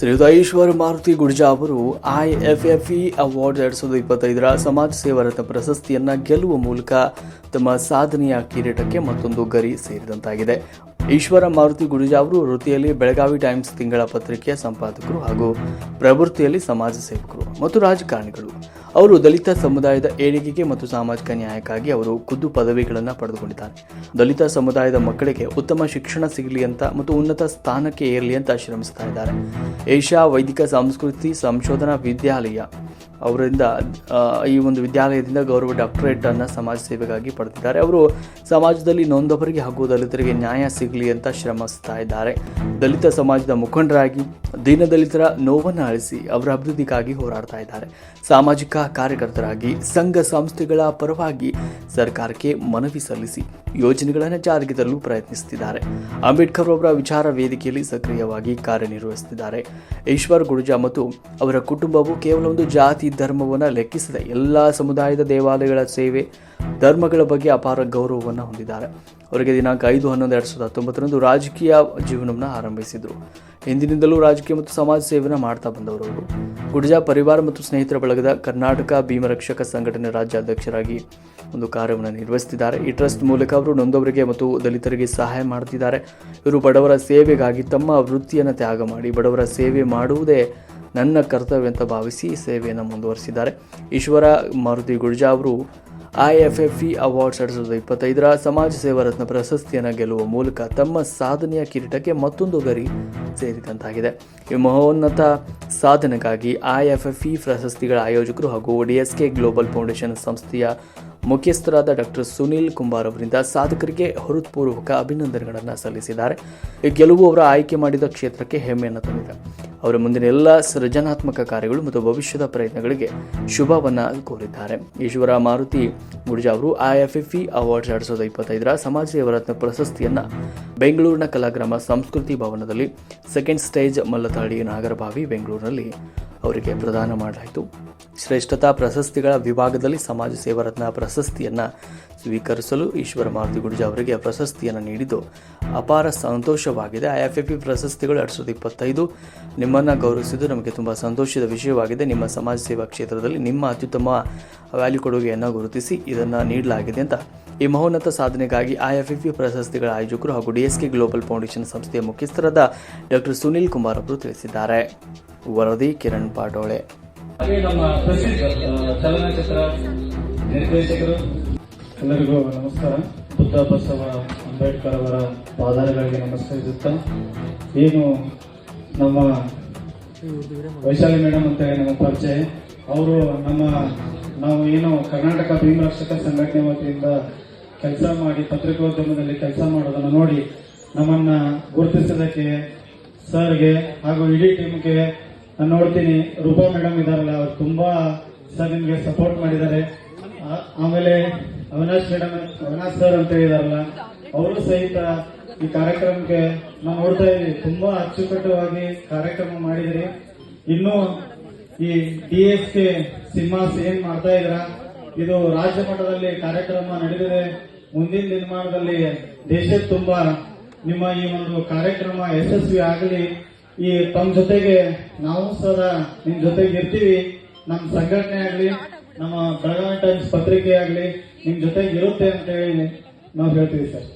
ಶ್ರೀಯುತ ಈಶ್ವರ್ ಮಾರುತಿ ಗುಡ್ಜಾ ಅವರು I F F E award ಎರಡು ಸಾವಿರದ ಇಪ್ಪತ್ತೈದರ ಸಮಾಜ ಸೇವಾ ರತ್ನ ಪ್ರಶಸ್ತಿಯನ್ನ ಗೆಲ್ಲುವ ಮೂಲಕ ತಮ್ಮ ಸಾಧನೆಯ ಕಿರೀಟಕ್ಕೆ ಮತ್ತೊಂದು ಗರಿ ಸೇರಿದಂತಾಗಿದೆ. ಈಶ್ವರ ಮಾರುತಿ ಗುಡಿಜಾ ಅವರು ವೃತ್ತಿಯಲ್ಲಿ ಬೆಳಗಾವಿ ಟೈಮ್ಸ್ ತಿಂಗಳ ಪತ್ರಿಕೆಯ ಸಂಪಾದಕರು ಹಾಗೂ ಪ್ರವೃತ್ತಿಯಲ್ಲಿ ಸಮಾಜ ಸೇವಕರು ಮತ್ತು ರಾಜಕಾರಣಿಗಳು. ಅವರು ದಲಿತ ಸಮುದಾಯದ ಏಳಿಗೆಗೆ ಮತ್ತು ಸಾಮಾಜಿಕ ನ್ಯಾಯಕ್ಕಾಗಿ ಅವರು ಖುದ್ದು ಪದವಿಗಳನ್ನು ಪಡೆದುಕೊಂಡಿದ್ದಾರೆ. ದಲಿತ ಸಮುದಾಯದ ಮಕ್ಕಳಿಗೆ ಉತ್ತಮ ಶಿಕ್ಷಣ ಸಿಗಲಿ ಅಂತ ಮತ್ತು ಉನ್ನತ ಸ್ಥಾನಕ್ಕೆ ಏರಲಿ ಅಂತ ಶ್ರಮಿಸ್ತಾ ಇದ್ದಾರೆ. ಏಷ್ಯಾ ವೈದಿಕ ಸಂಸ್ಕೃತಿ ಸಂಶೋಧನಾ ವಿದ್ಯಾಲಯ ಅವರಿಂದ ಈ ಒಂದು ವಿದ್ಯಾಲಯದಿಂದ ಗೌರವ ಡಾಕ್ಟರೇಟ್ ಅನ್ನ ಸಮಾಜ ಸೇವೆಗಾಗಿ ಪಡೆದಿದ್ದಾರೆ. ಅವರು ಸಮಾಜದಲ್ಲಿ ನೊಂದವರಿಗೆ ಹಾಗೂ ದಲಿತರಿಗೆ ನ್ಯಾಯ ಸಿಗಲಿ ಅಂತ ಶ್ರಮಿಸ್ತಾ ಇದ್ದಾರೆ. ದಲಿತ ಸಮಾಜದ ಮುಖಂಡರಾಗಿ, ದೀನದಲಿತರ ನೋವನ್ನು ಅಳಿಸಿ ಅವರ ಅಭಿವೃದ್ಧಿಗಾಗಿ ಹೋರಾಡ್ತಾ ಇದ್ದಾರೆ. ಸಾಮಾಜಿಕ ಕಾರ್ಯಕರ್ತರಾಗಿ ಸಂಘ ಸಂಸ್ಥೆಗಳ ಪರವಾಗಿ ಸರ್ಕಾರಕ್ಕೆ ಮನವಿ ಸಲ್ಲಿಸಿ ಯೋಜನೆಗಳನ್ನು ಜಾರಿಗೆ ತರಲು ಪ್ರಯತ್ನಿಸುತ್ತಿದ್ದಾರೆ. ಅಂಬೇಡ್ಕರ್ ಅವರ ವಿಚಾರ ವೇದಿಕೆಯಲ್ಲಿ ಸಕ್ರಿಯವಾಗಿ ಕಾರ್ಯನಿರ್ವಹಿಸುತ್ತಿದ್ದಾರೆ. ಈಶ್ವರ್ ಗುರುಜಾ ಮತ್ತು ಅವರ ಕುಟುಂಬವು ಕೇವಲ ಒಂದು ಜಾತಿ ಧರ್ಮವನ್ನು ಲೆಕ್ಕಿಸದೆ ಎಲ್ಲ ಸಮುದಾಯದ ದೇವಾಲಯಗಳ ಸೇವೆ, ಧರ್ಮಗಳ ಬಗ್ಗೆ ಅಪಾರ ಗೌರವವನ್ನು ಹೊಂದಿದ್ದಾರೆ. ಅವರಿಗೆ ದಿನಾಂಕ ಐದು ಹನ್ನೊಂದು ಎರಡು ಸಾವಿರದ ಹತ್ತೊಂಬತ್ತರಂದು ರಾಜಕೀಯ ಜೀವನವನ್ನು ಆರಂಭಿಸಿದರು. ಹಿಂದಿನಿಂದಲೂ ರಾಜಕೀಯ ಮತ್ತು ಸಮಾಜ ಸೇವೆಯನ್ನು ಮಾಡ್ತಾ ಬಂದವರು ಗುಡ್ಜಾ ಪರಿವಾರ ಮತ್ತು ಸ್ನೇಹಿತರ ಬಳಗದ ಕರ್ನಾಟಕ ಭೀಮರಕ್ಷಕ ಸಂಘಟನೆ ರಾಜ್ಯಾಧ್ಯಕ್ಷರಾಗಿ ಒಂದು ಕಾರ್ಯವನ್ನು ನಿರ್ವಹಿಸುತ್ತಿದ್ದಾರೆ. ಈ ಟ್ರಸ್ಟ್ ಮೂಲಕ ಅವರು ನೊಂದವರಿಗೆ ಮತ್ತು ದಲಿತರಿಗೆ ಸಹಾಯ ಮಾಡುತ್ತಿದ್ದಾರೆ. ಇವರು ಬಡವರ ಸೇವೆಗಾಗಿ ತಮ್ಮ ವೃತ್ತಿಯನ್ನು ತ್ಯಾಗ ಮಾಡಿ ಬಡವರ ಸೇವೆ ಮಾಡುವುದೇ ನನ್ನ ಕರ್ತವ್ಯ ಅಂತ ಭಾವಿಸಿ ಸೇವೆಯನ್ನು ಮುಂದುವರಿಸಿದ್ದಾರೆ. ಈಶ್ವರ ಮಾರುತಿ ಗುಡ್ಜಾ ಅವರು ಐಎಫ್ಎಫ್ಇ ಅವಾರ್ಡ್ಸ್ ಎರಡು ಸಾವಿರದ ಇಪ್ಪತ್ತೈದರ ಸಮಾಜ ಸೇವಾ ರತ್ನ ಪ್ರಶಸ್ತಿಯನ್ನು ಗೆಲ್ಲುವ ಮೂಲಕ ತಮ್ಮ ಸಾಧನೆಯ ಕಿರೀಟಕ್ಕೆ ಮತ್ತೊಂದು ಗರಿ ಸೇರಿದಂತಾಗಿದೆ. ಈ ಮಹೋನ್ನತ ಸಾಧನೆಗಾಗಿ ಐ ಎಫ್ ಎಫ್ಇ ಪ್ರಶಸ್ತಿಗಳ ಆಯೋಜಕರು ಹಾಗೂ ಡಿಎಸ್ಕೆ ಗ್ಲೋಬಲ್ ಫೌಂಡೇಶನ್ ಸಂಸ್ಥೆಯ ಮುಖ್ಯಸ್ಥರಾದ ಡಾಕ್ಟರ್ ಸುನೀಲ್ ಕುಮಾರ್ ಅವರಿಂದ ಸಾಧಕರಿಗೆ ಹೃತ್ಪೂರ್ವಕ ಅಭಿನಂದನೆಗಳನ್ನು ಸಲ್ಲಿಸಿದ್ದಾರೆ. ಈ ಗೆಲುವು ಅವರ ಆಯ್ಕೆ ಮಾಡಿದ ಕ್ಷೇತ್ರಕ್ಕೆ ಹೆಮ್ಮೆಯನ್ನು ತಂದಿದೆ. ಅವರ ಮುಂದಿನ ಎಲ್ಲ ಸೃಜನಾತ್ಮಕ ಕಾರ್ಯಗಳು ಮತ್ತು ಭವಿಷ್ಯದ ಪ್ರಯತ್ನಗಳಿಗೆ ಶುಭವನ್ನು ಕೋರಿದ್ದಾರೆ. ಈಶ್ವರ ಮಾರುತಿ ಗುಡ್ಜಾ ಅವರು ಐಎಫ್ಎಫ್ಇ ಅವಾರ್ಡ್ಸ್ ಎರಡು ಸಾವಿರದ ಇಪ್ಪತ್ತೈದರ ಸಮಾಜ ಸೇವರತ್ನ ಪ್ರಶಸ್ತಿಯನ್ನ ಬೆಂಗಳೂರಿನ ಕಲಾಗ್ರಾಮ ಸಂಸ್ಕೃತಿ ಭವನದಲ್ಲಿ ಸೆಕೆಂಡ್ ಸ್ಟೇಜ್ ಮಲ್ಲತಾಳಿ ನಾಗರಭಾವಿ ಬೆಂಗಳೂರಿನಲ್ಲಿ ಅವರಿಗೆ ಪ್ರದಾನ ಮಾಡಲಾಯಿತು. ಶ್ರೇಷ್ಠತಾ ಪ್ರಶಸ್ತಿಗಳ ವಿಭಾಗದಲ್ಲಿ ಸಮಾಜ ಸೇವಾ ರತ್ನ ಪ್ರಶಸ್ತಿಯನ್ನು ಸ್ವೀಕರಿಸಲು ಈಶ್ವರ ಮಾರುತಿ ಗುಡ್ಜಾ ಅವರಿಗೆ ಪ್ರಶಸ್ತಿಯನ್ನು ನೀಡಿದ್ದು ಅಪಾರ ಸಂತೋಷವಾಗಿದೆ. ಐಎಫ್ಎಫಿ ಪ್ರಶಸ್ತಿಗಳು ಎರಡು ಸಾವಿರದ ಇಪ್ಪತ್ತೈದು ನಿಮ್ಮನ್ನು ಗೌರವಿಸಿದ್ದು ನಮಗೆ ತುಂಬ ಸಂತೋಷದ ವಿಷಯವಾಗಿದೆ. ನಿಮ್ಮ ಸಮಾಜ ಸೇವಾ ಕ್ಷೇತ್ರದಲ್ಲಿ ನಿಮ್ಮ ಅತ್ಯುತ್ತಮ ವ್ಯಾಲ್ಯೂ ಕೊಡುಗೆಯನ್ನು ಗುರುತಿಸಿ ಇದನ್ನು ನೀಡಲಾಗಿದೆ ಅಂತ ಈ ಮಹೋನ್ನತ ಸಾಧನೆಗಾಗಿ ಐಎಫ್ಎಫಿ ಪ್ರಶಸ್ತಿಗಳ ಆಯೋಜಕರು ಹಾಗೂ ಡಿಎಸ್ಕೆ ಗ್ಲೋಬಲ್ ಫೌಂಡೇಶನ್ ಸಂಸ್ಥೆಯ ಮುಖ್ಯಸ್ಥರಾದ ಡಾಕ್ಟರ್ ಸುನೀಲ್ ಕುಮಾರ್ ಅವರು ತಿಳಿಸಿದ್ದಾರೆ. ವರದಿ ಕಿರಣ್ ಪಾಟೋಳೆ. ಹಾಗೆ ನಮ್ಮ ಪ್ರಸಿದ್ಧ ಚಲನಚಿತ್ರ ನಿರ್ದೇಶಕರು. ಎಲ್ಲರಿಗೂ ನಮಸ್ಕಾರ. ಬುದ್ಧ ಬಸವ ಅಂಬೇಡ್ಕರ್ ಅವರ ಪಾದಾರಗಳಿಗೆ ನಮಸ್ಕರಿಸುತ್ತಾ ಏನು ನಮ್ಮ ವೈಶಾಲಿ ಮೇಡಮ್ ಅಂತ ನಮ್ಮ ಪರಿಚಯ. ಅವರು ನಮ್ಮ, ನಾವು ಏನು ಕರ್ನಾಟಕ ಭೀಮರಕ್ಷಕ ಸಂಘಟನೆ ವತಿಯಿಂದ ಕೆಲಸ ಮಾಡಿ ಪತ್ರಿಕೋದ್ಯಮದಲ್ಲಿ ಕೆಲಸ ಮಾಡೋದನ್ನು ನೋಡಿ ನಮ್ಮನ್ನ ಗುರುತಿಸೋದಕ್ಕೆ ಸರ್ಗೆ ಹಾಗೂ ಇಡೀ ಟೀಮ್ಗೆ ನಾನು ನೋಡ್ತೀನಿ. ರೂಪಾ ಮೇಡಮ್ ಇದಾರಲ್ಲ, ಅವ್ರು ತುಂಬಾ ಸರ್ ನಿಮ್ಗೆ ಸಪೋರ್ಟ್ ಮಾಡಿದ್ದಾರೆ. ಆಮೇಲೆ ಅವಿನಾಶ್ ಮೇಡಮ್ ಅವಿನಾಶ್ ಸರ್ ಅಂತ ಹೇಳಿದಾರಲ್ಲ, ಅವರು ಸಹಿತ ಈ ಕಾರ್ಯಕ್ರಮಕ್ಕೆ ನಾವು ನೋಡ್ತಾ ಇದ್ದೀವಿ ತುಂಬಾ ಅಚ್ಚುಕಟ್ಟುವಾಗಿ ಕಾರ್ಯಕ್ರಮ ಮಾಡಿದಿರಿ. ಇನ್ನು ಈ ಡಿ ಎಸ್ ಕೆ ಸಿನಿಮಾಸ್ ಏನ್ ಮಾಡ್ತಾ ಇದ್ರ ಇದು ರಾಜ್ಯ ಮಟ್ಟದಲ್ಲಿ ಕಾರ್ಯಕ್ರಮ ನಡೆದಿದೆ. ಮುಂದಿನ ದಿನಮಾನದಲ್ಲಿ ದೇಶದ ತುಂಬಾ ನಿಮ್ಮ ಈ ಒಂದು ಕಾರ್ಯಕ್ರಮ ಯಶಸ್ವಿ ಆಗಲಿ. ಈ ತಮ್ಮ ಜೊತೆಗೆ ನಾವು ಸದಾ ನಿಮ್ ಜೊತೆಗೆ ಇರ್ತೀವಿ. ನಮ್ಮ ಸಂಘಟನೆ ಆಗ್ಲಿ, ನಮ್ಮ ಬೆಳಗಾವಿ ಟೈಮ್ಸ್ ಪತ್ರಿಕೆ ಆಗ್ಲಿ, ನಿಮ್ ಜೊತೆಗೆ ಇರುತ್ತೆ ಅಂತ ಹೇಳಿ ನಾವು ಹೇಳ್ತೀವಿ ಸರ್.